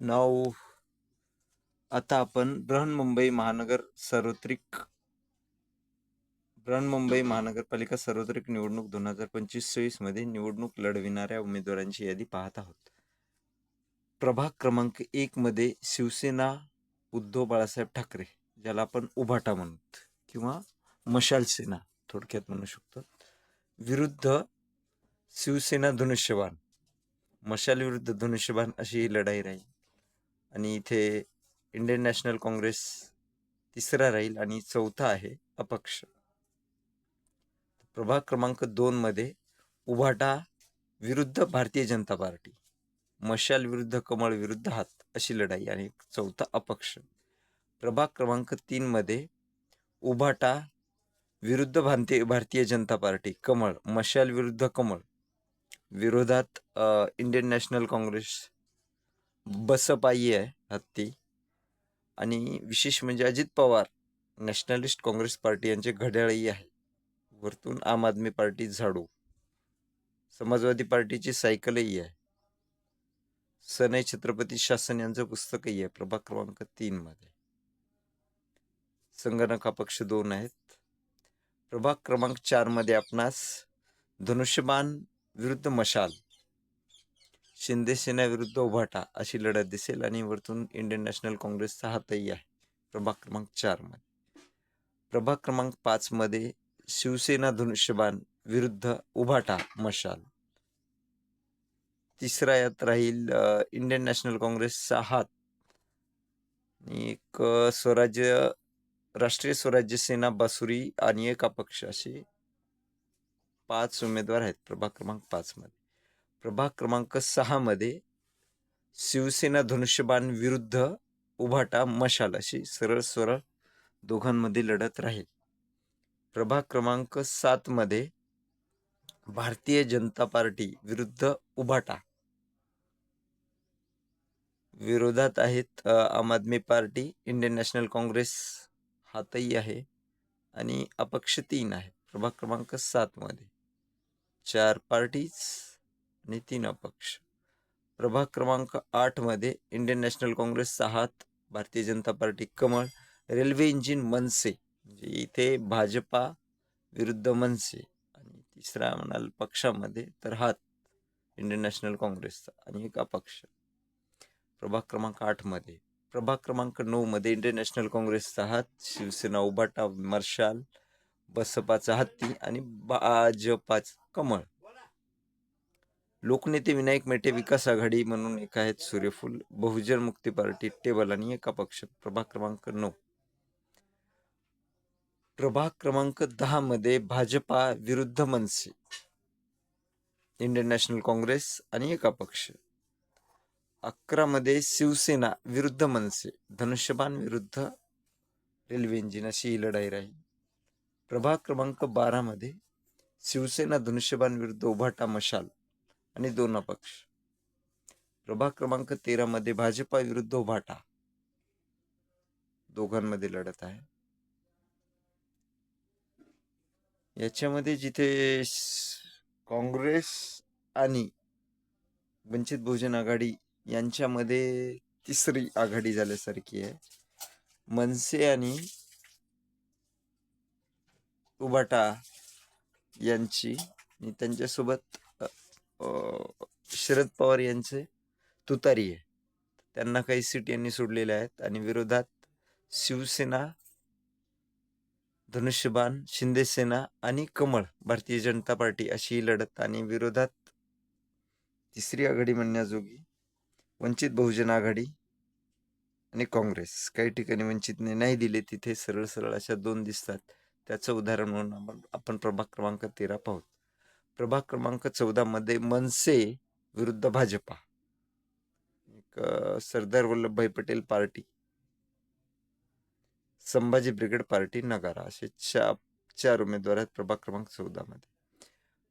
नाव आता आपण बृहन्मुंबई महानगर सार्वत्रिक बृहन्मुंबई महानगरपालिका सार्वत्रिक निवडणूक दोन हजार पंचवीस चोवीसमध्ये निवडणूक लढविणाऱ्या उमेदवारांची यादी पाहत आहोत. प्रभाग क्रमांक एक मध्ये शिवसेना उद्धव बाळासाहेब ठाकरे ज्याला आपण उभाटा म्हणत किंवा मशाल सेना थोडक्यात म्हणू शकतो. विरुद्ध शिवसेना धनुष्यबाण मशाल विरुद्ध धनुष्यबाण अशी ही लढाई राहील. आणि इथे इंडियन नॅशनल काँग्रेस तिसरा राहील आणि चौथा आहे अपक्ष. प्रभाग क्रमांक दोन मध्ये उभाटा विरुद्ध भारतीय जनता पार्टी मशाल विरुद्ध कमळ विरुद्ध हात अशी लढाई आणि चौथा अपक्ष. प्रभाग क्रमांक तीन मध्ये उभाटा विरुद्ध भारतीय भारतीय जनता पार्टी कमळ मशाल विरुद्ध कमळ विरोधात इंडियन नॅशनल काँग्रेस बसपाई आहे हत्ती. आणि विशेष म्हणजे Ajit Pawar Nationalist Congress Party यांचे घड्याळही आहे. वरतून आम आदमी पार्टी झाडू. समाजवादी पार्टीची सायकलही आहे. सनई छत्रपती शासन यांचं पुस्तकही आहे प्रभाग क्रमांक तीनमध्ये संगणक पक्ष दोन आहेत. प्रभाग क्रमांक चारमध्ये आपणास धनुष्यबाण विरुद्ध मशाल. शिंदे सेनेविरुद्ध उभाटा अशी लढत दिसेल आणि वरतून इंडियन नॅशनल काँग्रेसचा हातही आहे. प्रभाग क्रमांक चारमध्ये प्रभाग क्रमांक पाचमध्ये शिवसेना धनुष्यबाण विरुद्ध उभाटा मशाल. तिसरा यात राहील इंडियन नॅशनल काँग्रेसचा हात. आणि एक स्वराज्य राष्ट्रीय स्वराज्य सेना बासुरी आणि एक अपक्ष असे पाच उमेदवार आहेत प्रभाग क्रमांक पाचमध्ये प्रभाग क्रमांक सहामध्ये शिवसेना धनुष्यबाण विरुद्ध उभाटा मशाल अशी सरळ सरळ दोघांमध्ये लढत राहील. प्रभाग क्रमांक सातमध्ये भारतीय जनता पार्टी विरुद्ध उभाटा. विरोधात आहेत Aam Aadmi Party Indian National Congress हातही आहे आणि अपक्ष तीन आहे. प्रभाग क्रमांक सातमध्ये चार पार्टीज आणि तीन अपक्ष प्रभाग क्रमांक आठमध्ये इंडियन नॅशनल काँग्रेसचा हात भारतीय जनता पार्टी कमळ रेल्वे इंजिन मनसे म्हणजे इथे भाजपा विरुद्ध मनसे आणि तिसरा म्हणाल पक्षामध्ये तर हात इंडियन नॅशनल काँग्रेसचा आणि एक अपक्ष प्रभाग क्रमांक आठमध्ये प्रभाग क्रमांक नऊमध्ये इंडियन नॅशनल काँग्रेसचा हात शिवसेना उभाटा मर्शाल बसपाचा हत्ती आणि भाजपाचं कमळ. लोकनेते विनायक मेटे विकास आघाडी म्हणून एक आहेत सूर्यफूल बहुजन मुक्ती पार्टी टेबल आणि एका पक्ष प्रभाग क्रमांक नऊ. प्रभाग क्रमांक दहा मध्ये भाजपा विरुद्ध मनसे इंडियन नॅशनल काँग्रेस आणि एका पक्ष. अकरा मध्ये शिवसेना विरुद्ध मनसे धनुष्यबाण विरुद्ध रेल्वे इंजिन अशी ही लढाई राहील. प्रभाग क्रमांक बारा मध्ये शिवसेना धनुष्यबाण विरुद्ध उभाटा मशाल आणि दोन अपक्ष. प्रभाग क्रमांक तेरा मध्ये भाजपा विरुद्ध उभाटा. दोघांमध्ये लढत आहे. याच्यामध्ये जिथे काँग्रेस आणि वंचित बहुजन आघाडी यांच्यामध्ये तिसरी आघाडी झाल्यासारखी आहे. मनसे आणि उभाटा यांची आणि त्यांच्यासोबत शरद पवार यांचे तुतारी आहे. त्यांना काही सीट यांनी सोडलेल्या आहेत आणि विरोधात शिवसेना धनुष्यबाण शिंदेसेना आणि कमळ भारतीय जनता पार्टी अशी ही लढत आणि विरोधात तिसरी आघाडी म्हणण्याजोगी वंचित बहुजन आघाडी आणि काँग्रेस. काही ठिकाणी वंचितने नाही दिले तिथे सरळ सरळ अशा दोन दिसतात. त्याचं उदाहरण म्हणून आपण आपण प्रभाग क्रमांक तेरा पाहू. प्रभाग क्रमांक चौदामध्ये मनसे विरुद्ध भाजपा. एक Sardar Vallabhbhai Patel party. Sambhaji brigade party नगारा. असे चा चार उमेदवार आहेत प्रभाग क्रमांक चौदामध्ये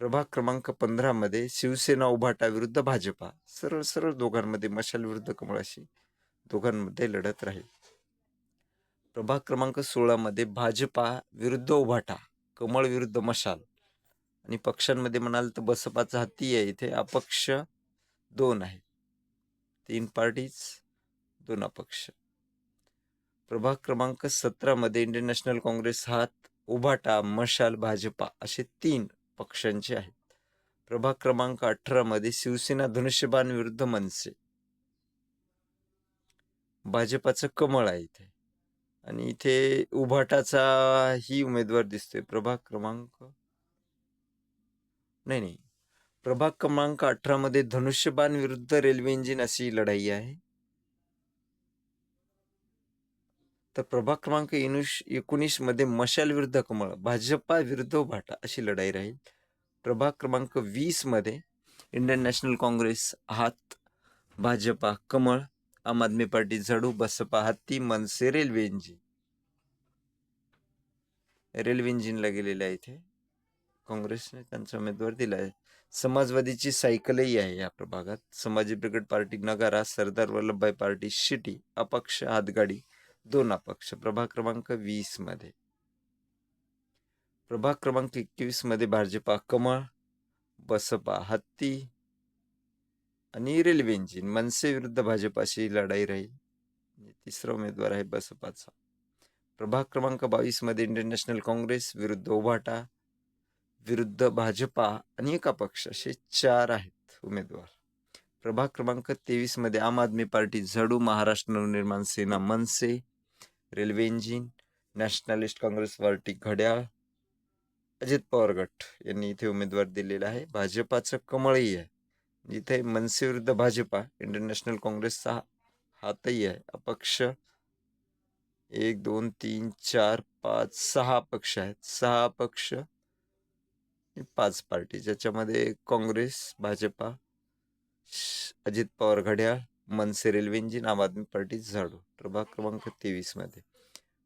प्रभाग क्रमांक पंधरामध्ये शिवसेना उभाटा विरुद्ध भाजपा. सरळ सरळ दोघांमध्ये मशाल विरुद्ध कमळ अशी दोघांमध्ये लढत राहील. प्रभाग क्रमांक सोळामध्ये भाजपा विरुद्ध उभाटा कमळ विरुद्ध मशाल. आणि पक्षांमध्ये म्हणाल तर बसपाचा हत्ती आहे. इथे अपक्ष दोन आहे. तीन पार्टीज दोन अपक्ष. प्रभाग क्रमांक सतरामध्ये इंडियन नॅशनल काँग्रेस हात उभाटा मशाल भाजपा असे तीन पक्षांचे आहेत. प्रभाग क्रमांक अठरामध्ये शिवसेना धनुष्यबाण विरुद्ध मनसे. भाजपाचं कमळ आहे इथे. आणि इथे उभाटाचा ही उमेदवार दिसतोय. प्रभाग क्रमांक नाही नाही. प्रभाग क्रमांक अठरा मध्ये धनुष्यबाण विरुद्ध रेल्वे इंजिन अशी लढाई आहे. तर प्रभाग क्रमांक एनुश एकोणीसमध्ये मशाल विरुद्ध कमळ भाजपा विरुद्ध भाटा अशी लढाई राहील. प्रभाग क्रमांक वीसमध्ये इंडियन नॅशनल काँग्रेस हात भाजपा कमळ आम आदमी पार्टी झाडू बसपा हत्ती मनसे रेल्वे इंजिन. रेल्वे इंजिनला गेलेले आहे इथे. काँग्रेसने त्यांचा उमेदवार दिला आहे समाजवादीची सायकलही आहे या प्रभागात. समाजी ब्रिगेड पार्टी नगारा सरदार वल्लभभाई पार्टी शिटी अपक्ष हातगाडी दोन अपक्ष. प्रभाग क्रमांक वीसमध्ये. प्रभाग क्रमांक एकवीसमध्ये भाजपा कमळ बसपा हत्ती आणि रेल्वे इंजिन. मनसे विरुद्ध भाजपाशी लढाई राहील. तिसरा उमेदवार आहे बसपाचा. प्रभाग क्रमांक बावीसमध्ये इंडियन नॅशनल काँग्रेस विरुद्ध ओभाटा विरुद्ध भाजपा आणि एक अपक्ष असे चार आहेत उमेदवार. प्रभाग क्रमांक तेवीसमध्ये Aam Aadmi party झडू Maharashtra Navnirman Sena Manase railway engine Nationalist Congress Party घड्याळ अजित पवार गट यांनी इथे उमेदवार दिलेला आहे. भाजपाचं कमळही आहे. इथे मनसे विरुद्ध भाजपा इंटरनॅशनल काँग्रेसचा हातही आहे. अपक्ष एक दोन तीन चार पाच सहा पक्ष आहेत. सहा पक्ष पाच पार्टी ज्याच्यामध्ये काँग्रेस भाजपा श- अजित पवार घड्याळ मनसे रेल्वे इंजिन आम आदमी पार्टी झाडू. प्रभाग क्रमांक तेवीसमध्ये.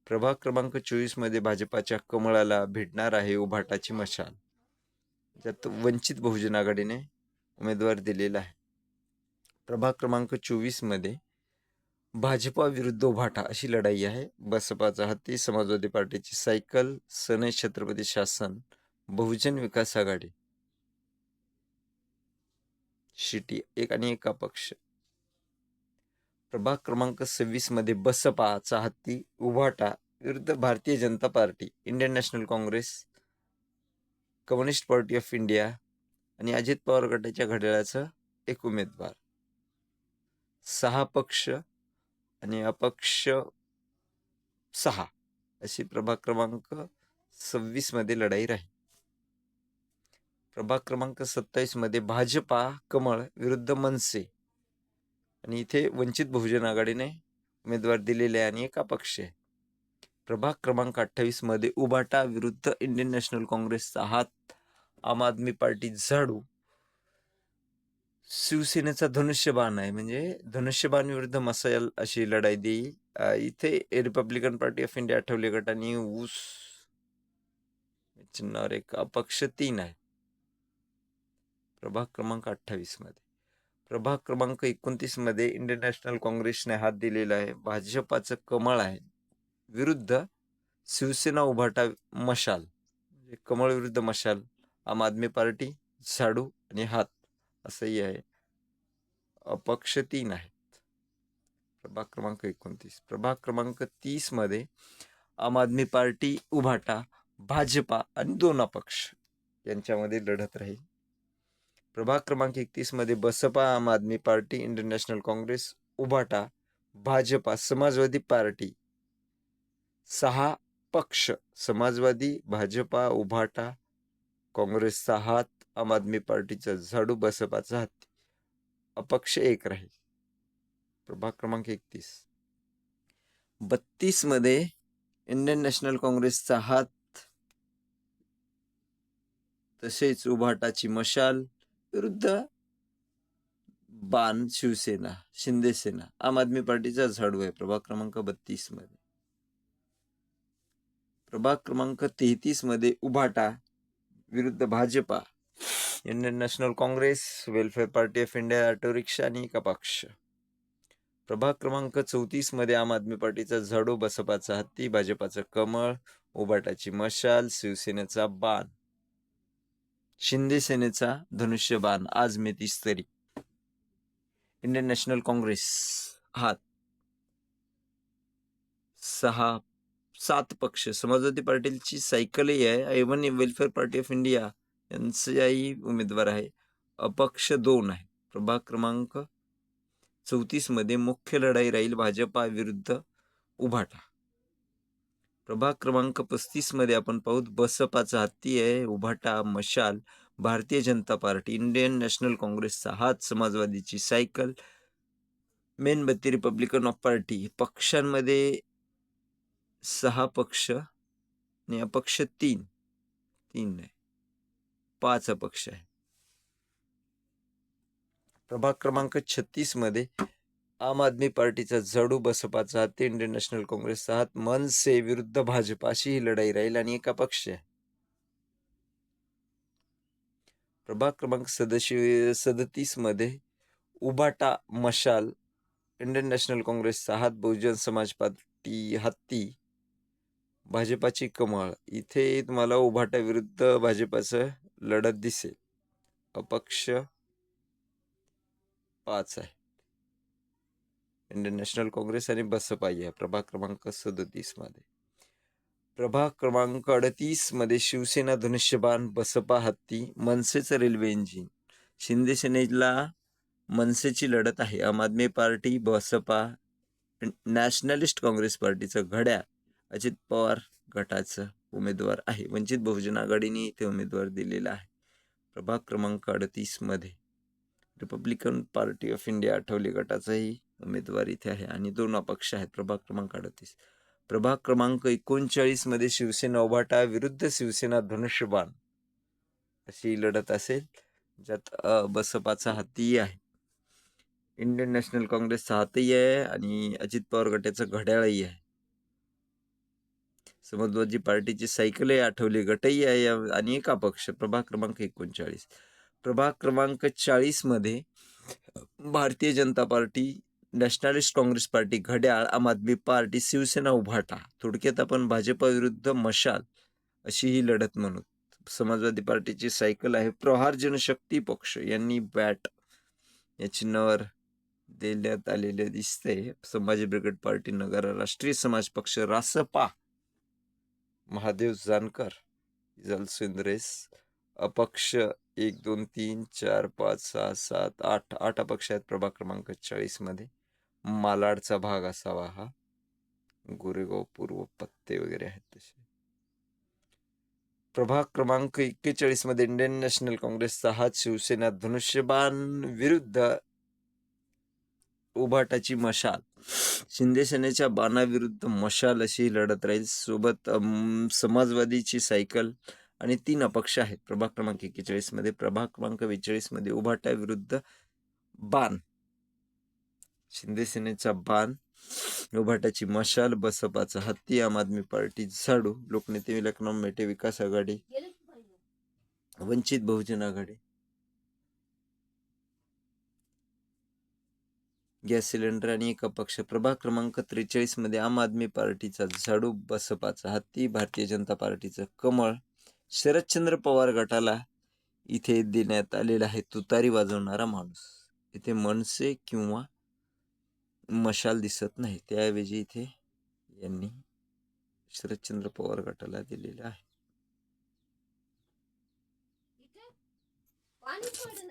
प्रभाग क्रमांक चोवीसमध्ये भाजपाच्या कमळाला भेटणार आहे उभाटाची मशाल. ज्यात वंचित बहुजन आघाडीने उमेदवार दिलेला आहे. प्रभाग क्रमांक चोवीसमध्ये भाजपा विरुद्ध उभाटा अशी लढाई आहे. बसपाचा हत्ती समाजवादी पार्टीची सायकल सनई छत्रपती शासन बहुजन विकास आघाडी. शिटी एक आणि एक अपक्ष. प्रभाग क्रमांक सव्वीसमध्ये बसपा चाहती उभाटा विरुद्ध Bharatiya Janata Party Indian National Congress Communist Party of India आणि अजित पवार गटाच्या घड्याळाचं एक उमेदवार. सहा पक्ष आणि अपक्ष सहा अशी प्रभाग क्रमांक सव्वीसमध्ये लढाई राहील. प्रभाग क्रमांक सत्तावीसमध्ये भाजपा कमळ विरुद्ध मनसे. आणि इथे वंचित बहुजन आघाडीने उमेदवार दिलेले आहे आणि एक अपक्ष आहे. प्रभाग क्रमांक अठ्ठावीसमध्ये उबाटा विरुद्ध इंडियन नॅशनल काँग्रेसचा हात आम आदमी पार्टी झाडू. शिवसेनेचा धनुष्यबाण आहे म्हणजे धनुष्यबाण विरुद्ध मसायल अशी लढाई देईल इथे Republican Party of India Athawale गटाने ऊस. चिन्हावर एक अपक्ष तीन आहे. प्रभाग क्रमांक अठ्ठावीसमध्ये प्रभाग क्रमांक एकोणतीसमध्ये इंडियन नॅशनल काँग्रेसने हात दिलेला आहे. भाजपाचं कमळ आहे. विरुद्ध शिवसेना उभाटा मशाल. म्हणजे कमळ विरुद्ध मशाल आम आदमी पार्टी झाडू आणि हात असंही आहे. अपक्ष तीन आहेत. प्रभाग क्रमांक एकोणतीस. प्रभाग क्रमांक तीसमध्ये आम आदमी पार्टी उभाटा भाजपा आणि दोन अपक्ष यांच्यामध्ये लढत राहील. प्रभाग क्रमांक एकतीसमध्ये Baspa Aam Aadmi party international Congress उभाटा भाजपा समाजवादी पार्टी. सहा पक्ष समाजवादी भाजपा उभाटा काँग्रेसचा हात आम आदमी पार्टीचा झाडू बसपाचा हात. अपक्ष एक राहील. प्रभाग क्रमांक एकतीस. बत्तीसमध्ये इंडियन नॅशनल काँग्रेसचा हात तसेच उभाटाची मशाल विरुद्ध बाण शिवसेना शिंदेसेना आम आदमी पार्टीचा झाडू आहे प्रभाग क्रमांक बत्तीसमध्ये. प्रभाग क्रमांक तेहतीसमध्ये उभाटा विरुद्ध Bhajapa. Indian National Congress welfare party of India auto rickshaw आणि कपाक्ष प्रभाग क्रमांक चौतीसमध्ये आम आदमी पार्टीचा झाडू बसपाचा हत्ती भाजपाचं कमळ उभाटाची मशाल शिवसेनेचा बाण. शिंदे सेनेचा धनुष्यबाण आज मे तीस तरी इंडियन नॅशनल काँग्रेस हात सहा सात पक्ष समाजवादी पार्टीची सायकलही आहे ऐवन वेलफेअर पार्टी ऑफ इंडिया यांचाही उमेदवार आहे अपक्ष दोन आहे प्रभाग क्रमांक चौतीसमध्ये मुख्य लढाई राहील भाजपा विरुद्ध उभाटा प्रभाग क्रमांक पस्तीसमध्ये आपण पाहू बसपाचा हत्ती आहे उभाटा मशाल भारतीय जनता पार्टी इंडियन नॅशनल काँग्रेसचा हात समाजवादीची सायकल मेणबत्ती रिपब्लिकन ऑफ पार्टी. पक्षांमध्ये सहा पक्ष आणि अपक्ष तीन. तीन नाही. पाच अपक्ष आहे. प्रभाग क्रमांक छत्तीसमध्ये आम आदमी पार्टीचा जडू बसपाचा हात इंडियन नॅशनल काँग्रेसचा हात मनसे विरुद्ध भाजप अशी ही लढाई राहील आणि एक अपक्ष आहे प्रभाग क्रमांक सदस्य सदतीसमध्ये उबाटा मशाल इंडियन नॅशनल काँग्रेसचा हात बहुजन समाज पार्टी हत्ती भाजपाची कमळ. इथे तुम्हाला उभाटा विरुद्ध भाजपाचं लढत दिसेल. अपक्ष पाच आहे. इंडियन नॅशनल काँग्रेस आणि बसपा या प्रभाग क्रमांक सदतीसमध्ये प्रभाग क्रमांक अडतीसमध्ये शिवसेना धनुष्यबाण बसपा हत्ती मनसेचं रेल्वे इंजिन शिंदे सेनेला मनसेची लढत आहे. Aam Aadmi party Baspa Nationalist Congress पार्टीचं घड्याळ अजित पवार गटाचं उमेदवार आहे. वंचित बहुजन आघाडीने इथे उमेदवार दिलेला आहे. प्रभाग क्रमांक अडतीसमध्ये Republican Party of India Athawale गटाचाही उमेदवार इथे आहे. आणि दोन अपक्ष आहेत. प्रभाग क्रमांक अडतीस. प्रभाग क्रमांक एकोणचाळीसमध्ये शिवसेना उभाटा विरुद्ध शिवसेना धनुष्यबाण अशी लढत असेल. ज्यात बसपाचा हाती आहे. इंडियन नॅशनल काँग्रेसचा हातही आहे आणि अजित पवार गटाचं घड्याळही आहे. समाजवादी पार्टीची सायकलही आठवली. गटही आहे या- आणि एक अपक्ष. प्रभाग क्रमांक एकोणचाळीस. प्रभाग क्रमांक चाळीसमध्ये Bharatiya Janata party Nationalist Congress party घड्याळ आम आदमी पार्टी शिवसेना उभाटा थोडक्यात आपण भाजपा विरुद्ध मशाल अशी ही लढत म्हणू समाजवादी पार्टीची सायकल आहे प्रहार जनशक्ती पक्ष. यांनी बॅट या चिन्हावर देण्यात आलेले दिसते. संभाजी ब्रिगेड पार्टी नगर राष्ट्रीय समाज पक्ष रासपा महादेव जानकर जलसुंद्रेस अपक्ष एक दोन तीन चार पाच सहा सात आठ आठ अपक्ष आहेत प्रभाग क्रमांक चाळीसमध्ये. मालाडचा भाग असावा हा. गोरेगाव पूर्व पत्ते वगैरे आहेत तसे. प्रभाग क्रमांक एक्केचाळीसमध्ये इंडियन नॅशनल काँग्रेसचा हात शिवसेना धनुष्यबाण विरुद्ध उभाटाची मशाल. शिंदे सेनेच्या बाणाविरुद्ध मशाल अशी लढत राहील. सोबत समाजवादीची सायकल आणि तीन अपक्ष आहेत. प्रभाग क्रमांक एक्केचाळीसमध्ये प्रभाग क्रमांक बेचाळीसमध्ये उभाटा विरुद्ध बाण. शिंदेसेनेचा बाण उभाटाची मशाल बसपाचा हत्ती आम आदमी पार्टी झाडू लोकनेते लखनौ मेटे विकास आघाडी वंचित बहुजन आघाडी. गॅस सिलेंडर आणि एका पक्ष प्रभाग क्रमांक त्रेचाळीसमध्ये आम आदमी पार्टीचा झाडू बसपाचा हत्ती भारतीय जनता पार्टीचं कमळ शरदचंद्र पवार गटाला इथे देण्यात आलेला आहे तुतारी वाजवणारा माणूस. इथे मनसे किंवा मशाल दिसत नाही. त्याऐवजी इथे यांनी शरदचंद्र पवार गटाला दिलेला आहे. पाणी पडत